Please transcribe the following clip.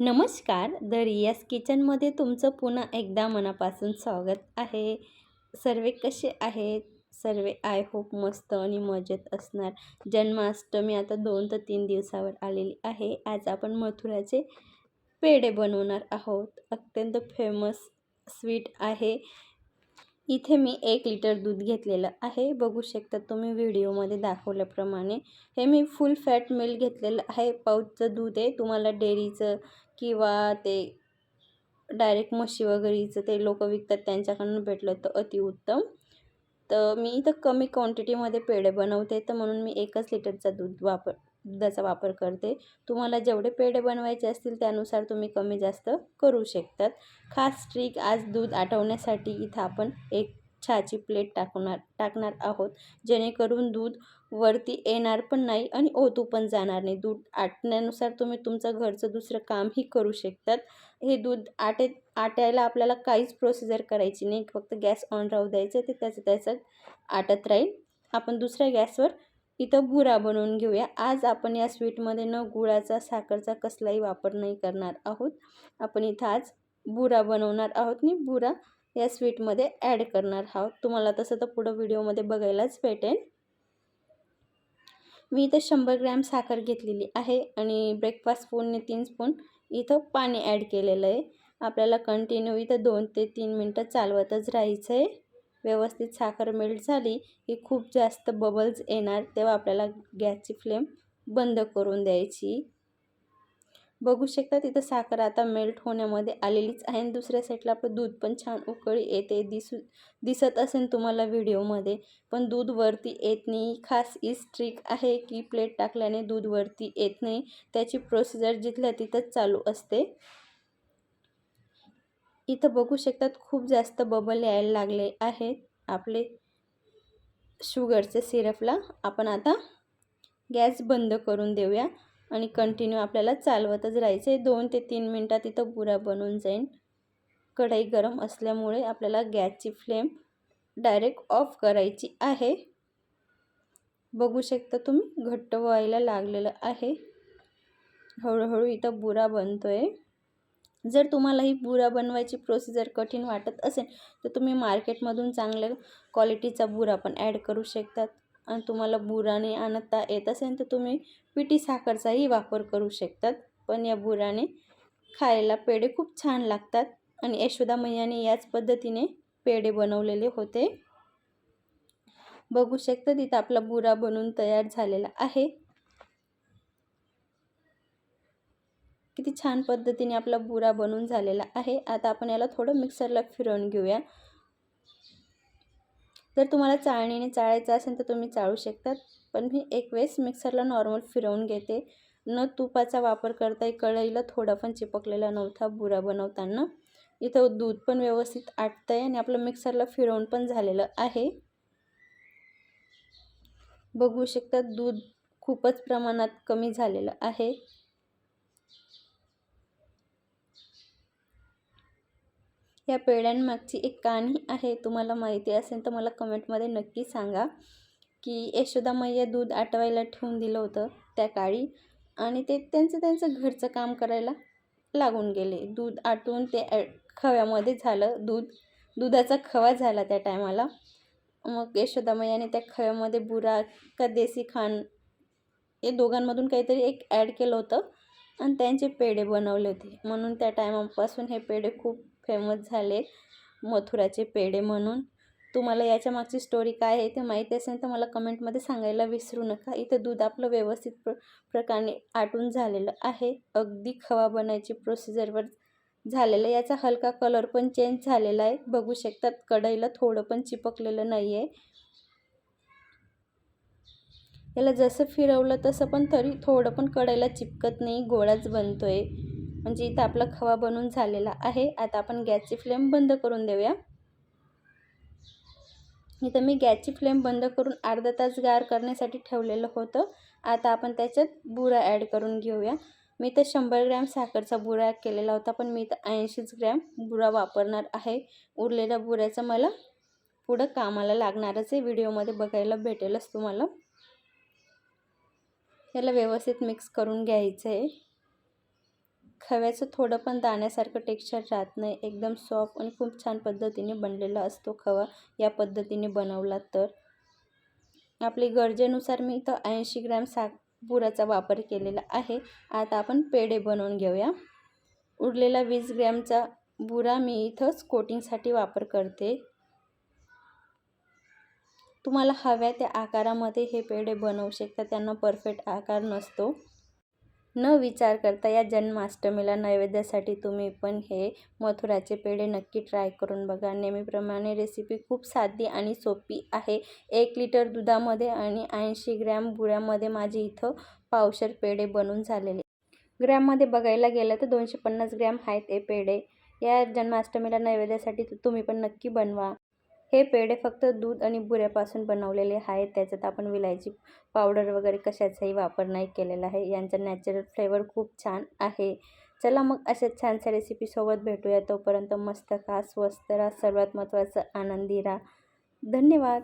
नमस्कार द रियास किचनमध्ये तुमचं पुन्हा एकदा मनापासून स्वागत आहे. सर्वे कसे आहेत? सर्वे आय होप मस्त आणि मजेत असणार. जन्माष्टमी आता दोन ते तीन दिवसावर आलेली आहे. आज आपण मथुराचे पेढे बनवणार आहोत. अत्यंत फेमस स्वीट आहे. इथे मी एक लिटर दूध घेतलेलं आहे. बघू शकता तुम्ही व्हिडिओमध्ये दाखवल्याप्रमाणे. हे मी फुल फॅट मिल्क घेतलेलं आहे. पाऊचचं दूध आहे. तुम्हाला डेअरीचं किंवा ते डायरेक्ट म्हशी वगैरेचं ते लोक विकतात त्यांच्याकडून भेटलं तर अतिउत्तम. तर मी इथं कमी क्वांटिटीमध्ये पेढे बनवते. तर म्हणून मी एकच लिटरचा दूध वापर दुधाचा वापर करते. तुम्हाला जेवढे पेढे बनवायचे असतील त्यानुसार तुम्ही कमी जास्त करू शकतात. खास ट्रिक आज दूध आठवण्यासाठी इथं आपण एक चहाची प्लेट टाकणार टाकणार आहोत. जेणेकरून दूध वरती येणार पण नाही आणि ओतू पण जाणार नाही. दूध आटण्यानुसार तुम्ही तुमचं घरचं दुसरं कामही करू शकतात. हे दूध आटे आटायला आपल्याला काहीच प्रोसिजर करायची नाही. फक्त गॅस ऑन राहू द्यायचं ते त्याचं त्याचं आटत राहील. आपण दुसऱ्या गॅसवर इथं बुरा बनवून घेऊया. आज आपण या स्वीटमध्ये न गुळाचा साखरचा कसलाही वापर नाही करणार आहोत. आपण इथं आज बुरा बनवणार आहोत. आणि बुरा या स्वीटमध्ये ॲड करणार आहोत. तुम्हाला तसं तर पुढं व्हिडिओमध्ये बघायलाच भेटेल. मी इथं शंभर ग्रॅम साखर घेतलेली आहे आणि ब्रेकफास्ट स्पूनने तीन स्पून इथं पाणी ॲड केलेलं आहे. आपल्याला कंटिन्यू इथं दोन ते तीन मिनटं चालवतच राहायचं आहे. व्यवस्थित साखर मेल्ट झाली की खूप जास्त बबल्स येणार तेव्हा आपल्याला गॅसची फ्लेम बंद करून द्यायची. बघू शकता तिथं साखर आता मेल्ट होण्यामध्ये आलेलीच आहे. आणि दुसऱ्या साईडला आपलं दूध पण छान उकळी येते दिसू दिसत असेल तुम्हाला व्हिडिओमध्ये. पण दूध वरती येत नाही. खास ईच ट्रिक आहे की प्लेट टाकल्याने दूध वरती येत नाही. त्याची प्रोसिजर जिथल्या तिथंच चालू असते. इथं बघू शकतात खूप जास्त बबल यायला लागले आहेत आपले शुगरचे सिरपला आपण आता गॅस बंद करून देऊया. आणि कंटिन्यू आपल्याला चालवतच राहायचं आहे. दोन ते तीन मिनटात इथं बुरा बनून जाईल कढई गरम असल्यामुळे आपल्याला गॅसची फ्लेम डायरेक्ट ऑफ करायची आहे. बघू शकता तुम्ही घट्ट व्हायला लागलेलं आहे. हळूहळू इथं बुरा बनतो आहे जर तुम्हाला ही बुरा बनवायची प्रोसिजर कठीण वाटत असेल तर तुम्ही मार्केटमधून चांगल्या क्वालिटीचा बुरा पण ॲड करू शकतात. आणि तुम्हाला बुराने आणता येत असेल तर तुम्ही पिठी साखरचाही वापर करू शकतात. पण या बुराने खायला पेढे खूप छान लागतात आणि यशोदा मैयाने याच पद्धतीने पेढे बनवलेले होते. बघू शकता तिथं आपला बुरा बनून तयार झालेला आहे. किती छान पद्धतीने आपला बुरा बनून झालेला आहे. आता आपण याला थोडं मिक्सरला फिरवून घेऊया. जर तुम्हाला चाळणीने चाळायचं असेल तर तुम्ही चाळू शकतात. पण मी एक वेळेस मिक्सरला नॉर्मल फिरवून घेते. न तुपाचा वापर करता कढईला थोडा पण चिपकलेला नव्हता बुरा बनवताना. इथं दूध पण व्यवस्थित आटतं आहे आणि आपलं मिक्सरला फिरवून पण झालेलं आहे. बघू शकतात दूध खूपच प्रमाणात कमी झालेलं आहे. ह्या पेढ्यांमागची एक कहाणी आहे तुम्हाला माहिती असेल तर मला कमेंटमध्ये नक्की सांगा की यशोदा मैया दूध आटवायला ठेवून दिलं होतं त्या काळी आणि ते त्यांचं त्यांचं घरचं काम करायला लागून गेले. दूध आटून ते खव्यामध्ये झालं दूध. दुधाचा खवा झाला त्या टायमाला. मग यशोदा मैयाने त्या खव्यामध्ये बुरा का देसी खाण हे दोघांमधून काहीतरी एक ॲड केलं होतं आणि त्यांचे पेढे बनवले होते. म्हणून त्या टायमापासून हे पेढे खूप फेमस झाले मथुराचे पेढे म्हणून. तुम्हाला याच्या मागची स्टोरी काय आहे ते माहिती असेल तर मला कमेंटमध्ये सांगायला विसरू नका. इथं दूध आपलं व्यवस्थित प्र प्रकारे आटून झालेलं आहे. अगदी खवा बनायची प्रोसिजरवर झालेलं याचा हलका कलर पण चेंज झालेला आहे. बघू शकतात कढईला थोडं पण चिपकलेलं नाही आहे याला जसं फिरवलं तसं पण तरी थोडं पण कढईला चिपकत नाही. गोळाच बनतो आहे म्हणजे इथं आपला खवा बनून झालेला आहे. आता आपण गॅसची फ्लेम बंद करून देऊया. इथं मी गॅसची फ्लेम बंद करून अर्धा तास गार करण्यासाठी ठेवलेलं होतं. आता आपण त्याच्यात बुरा ॲड करून घेऊया. मी तर शंभर ग्रॅम साखरचा बुरा केलेला होता पण मी तर ऐंशीच ग्रॅम बुरा वापरणार आहे. उरलेल्या बुऱ्याचं मला पुढं कामाला लागणारच आहे. व्हिडिओमध्ये बघायला भेटेलच तुम्हाला. याला व्यवस्थित मिक्स करून घ्यायचं आहे खव्याचं थोडं पण दाण्यासारखं टेक्स्चर राहत नाही. एकदम सॉफ्ट आणि खूप छान पद्धतीने बनलेला असतो खवा. या पद्धतीने बनवला तर. आपली गरजेनुसार मी इथं ऐंशी ग्रॅम साखपुराचा वापर केलेला आहे. आता आपण पेढे बनवून घेऊया. उरलेला वीस ग्रॅमचा बुरा मी इथंच कोटिंगसाठी वापर करते. तुम्हाला हव्या त्या आकारामध्ये हे पेढे बनवू शकता. त्यांना परफेक्ट आकार नसतो. न विचार करता या जन्माष्टमीला नैवेद्यासाठी तुम्ही पण हे मथुराचे पेढे नक्की ट्राय करून बघा. नेहमीप्रमाणे रेसिपी खूप साधी आणि सोपी आहे. एक लिटर दुधामध्ये आणि ऐंशी ग्रॅम गुळ्यामध्ये माझी इथं पावशर पेढे बनून झालेले. ग्रॅममध्ये बघायला गेलं तर दोनशे पन्नास ग्रॅम आहेत हे पेढे. या जन्माष्टमीला नैवेद्यासाठी तुम्ही पण नक्की बनवा. हे पेढे फक्त दूध आणि बुऱ्यापासून बनवलेले आहेत. त्याच्यात आपण विलायची पावडर वगैरे कशाचाही वापर नाही केलेला आहे. यांचा नॅचरल फ्लेवर खूप छान आहे. चला मग अशा छानशा रेसिपीसोबत भेटूया. तोपर्यंत मस्त खा स्वस्त राहा सर्वात महत्त्वाचं आनंदी राहा. धन्यवाद.